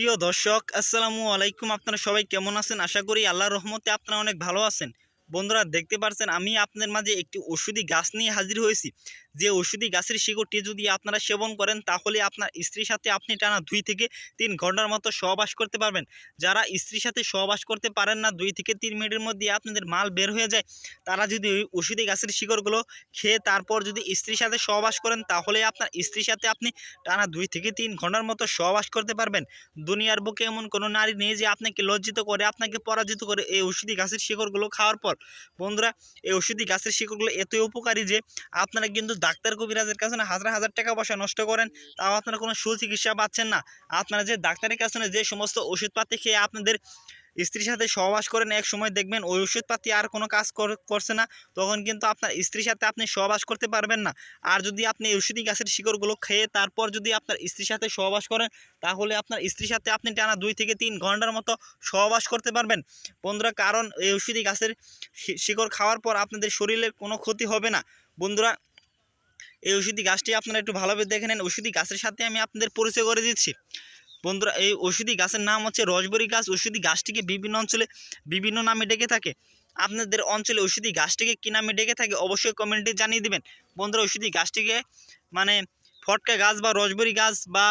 প্রিয় দর্শক, আসসালামু আলাইকুম। আপনারা সবাই কেমন আছেন? আশা করি আল্লাহর রহমতে আপনারা অনেক ভালো আছেন। বন্ধুরা দেখতে পাচ্ছেন আমি আপনাদের মাঝে একটি ওষুধি গাছ নিয়ে হাজির হয়েছি। যে ওষুধি গাছের শিকড়টি যদি আপনারা সেবন করেন, তাহলে আপনার স্ত্রীর সাথে আপনি টানা দুই থেকে তিন ঘণ্টার মতো সহবাস করতে পারবেন। যারা স্ত্রীর সাথে সহবাস করতে পারেন না, দুই থেকে তিন মিনিটের মধ্যে আপনাদের মাল বের হয়ে যায়। তারা যদি ওই ওষুধি গাছের শিকড়গুলো খেয়ে তারপর যদি স্ত্রীর সাথে সহবাস করেন, তাহলে আপনার স্ত্রীর সাথে আপনি টানা দুই থেকে তিন ঘণ্টার মতো সহবাস করতে পারবেন। দুনিয়ার বুকে এমন কোনো নারী নেই যে আপনাকে লজ্জিত করে, আপনাকে পরাজিত করে এই ওষুধি গাছের শিকড়গুলো খাওয়ার পর। বন্ধুরা, এই ওষুধি গাছের শিকড়গুলো এতই উপকারী যে আপনারা কিন্তু ডাক্তার কবিরাজের কাছে না হাজার হাজার টাকা পয়সা নষ্ট করেন, তাও আপনারা কোনো সুচিকিৎসা পাচ্ছেন না। আপনারা যে ডাক্তারের কাছে যে সমস্ত ওষুধপাতি খেয়ে আপনাদের স্ত্রীর সাথে সহবাস করেন, এক সময় দেখবেন ওই ওষুধপাতি আর কোনো কাজ কর- করছে না, তখন কিন্তু আপনার স্ত্রীর সাথে আপনি সহবাস করতে পারবেন না। আর যদি আপনি ওষুধি গাছের শিকড়গুলো খেয়ে তারপর যদি আপনার স্ত্রীর সাথে সহবাস করেন, তাহলে আপনার স্ত্রীর সাথে আপনি টানা দুই থেকে তিন ঘণ্টার মতো সহবাস করতে পারবেন। বন্ধুরা, কারণ এই ওষুধি গাছের শিকড় খাওয়ার পর আপনাদের শরীরের কোনো ক্ষতি হবে না। বন্ধুরা, এই ওষুধি গাছটি আপনারা একটু ভালোভাবে দেখে নেন। ওষুধি গাছের সাথে আমি আপনাদের পরিচয় করে দিচ্ছি। বন্ধুরা, এই ওষুধি গাছের নাম হচ্ছে রসবরি গাছ। ওষুধি গাছটিকে বিভিন্ন অঞ্চলে বিভিন্ন নামে ডেকে থাকে। আপনাদের অঞ্চলে ওষুধি গাছটিকে কী নামে ডেকে থাকে অবশ্যই কমেন্টে জানিয়ে দেবেন। বন্ধুরা ওষুধি গাছটিকে মানে ফটকা গাছ বা রসবরি গাছ বা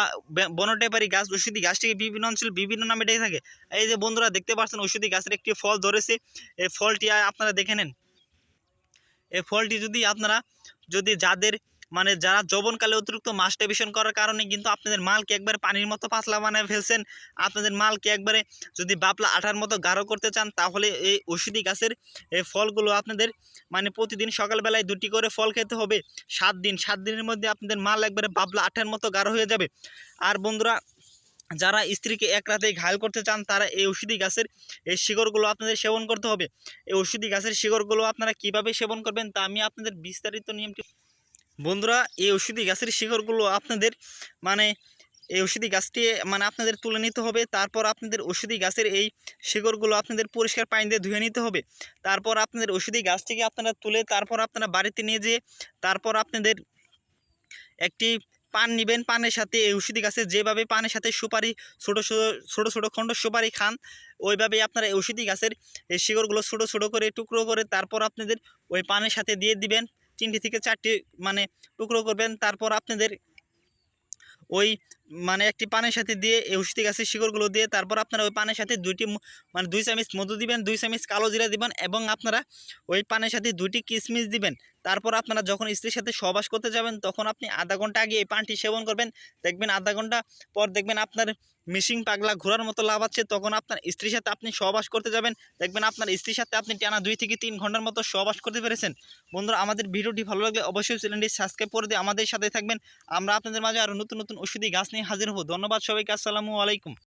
বনটেপারি গাছ ওষুধি গাছটিকে বিভিন্ন অঞ্চলে বিভিন্ন নামে ডেকে থাকে। এই যে বন্ধুরা, দেখতে পাচ্ছেন ওষুধি গাছের একটি ফল ধরেছে। এই ফলটি আপনারা দেখে নেন। এই ফলটি যদি আপনারা, যদি যাদের মানে যারা যৌবনকালে অতিরিক্ত মাস্টারবেশন করার কারণে কিন্তু আপনাদের মালকে একবারে পানির মতো পাতলা বানায় ফেলছেন। আপনাদের মালকে একবারে যদি বাপলা আঠার মতো গাঢ় করতে চান, তাহলে এই ওষুধি গাছের এই ফলগুলো আপনাদের মানে প্রতিদিন সকালবেলায় দুটি করে ফল খেতে হবে। সাত দিন, সাত দিনের মধ্যে আপনাদের মাল একবারে বাবলা আঠার মতো গাঢ় হয়ে যাবে। আর বন্ধুরা, যারা স্ত্রীকে এক রাতেই ঘায়ল করতে চান, তারা এই ওষুধি গাছের, এই শিকড়গুলো আপনাদের সেবন করতে হবে। এই ওষুধি গাছের শিকড়গুলো আপনারা কীভাবে সেবন করবেন, তা আমি আপনাদের বিস্তারিত নিয়মটি বন্ধুরা, এই ওষুধি গাছের শিকড়গুলো আপনাদের মানে এই ওষুধি গাছটি মানে আপনাদের তুলে নিতে হবে। তারপর আপনাদের ওষুধি গাছের এই শিকড়গুলো আপনাদের পরিষ্কার পানি দিয়ে ধুয়ে নিতে হবে। তারপর আপনাদের ওষুধি গাছটিকে আপনারা তুলে, তারপর আপনারা বাড়িতে নিয়ে যেয়ে, তারপর আপনাদের একটি পান নেবেন। পানের সাথে এই ওষুধি গাছের যেভাবে পানের সাথে সুপারি, ছোটো ছোটো ছোটো ছোটো খণ্ড সুপারি খান, ওইভাবেই আপনারা এই ওষুধি গাছের এই শিকড়গুলো ছোটো ছোটো করে, টুকরো করে, তারপর আপনাদের ওই পানের সাথে দিয়ে দিবেন। তিনটি থেকে চারটি মানে টুকরো করবেন। তারপর আপনাদের ওই মানে একটি পানের সাথে দিয়ে এই ওষুধি গাছের শিকড়গুলো দিয়ে তারপর আপনারা ওই পানের সাথে দুইটি মানে দুই চামচ মধু দিবেন, দুই চামচ কালো জিরা দিবেন এবং আপনারা ওই পানের সাথে দুইটি কিশমিশ দিবেন। তারপর আপনারা যখন স্ত্রীর সাথে সহবাস করতে যাবেন, তখন আপনি আধা ঘণ্টা আগে এই পানটি সেবন করবেন। দেখবেন আধা ঘণ্টা পর দেখবেন আপনার মিশিং পাগলা ঘোরার মতো লাভ আছে তখন আপনার স্ত্রীর সাথে আপনি সহবাস করতে যাবেন। দেখবেন আপনার স্ত্রীর সাথে আপনি টানা দুই থেকে তিন ঘণ্টার মতো সহবাস করতে পেরেছেন। বন্ধুরা, আমাদের ভিডিওটি ভালো লাগলে অবশ্যই চ্যানেলটি সাবস্ক্রাইব করে দিয়ে আমাদের সাথে থাকবেন। আমরা আপনাদের মাঝে আরও নতুন নতুন ওষুধি গাছ হাজির হব। ধন্যবাদ সবাইকে আসসালামু আলাইকুম।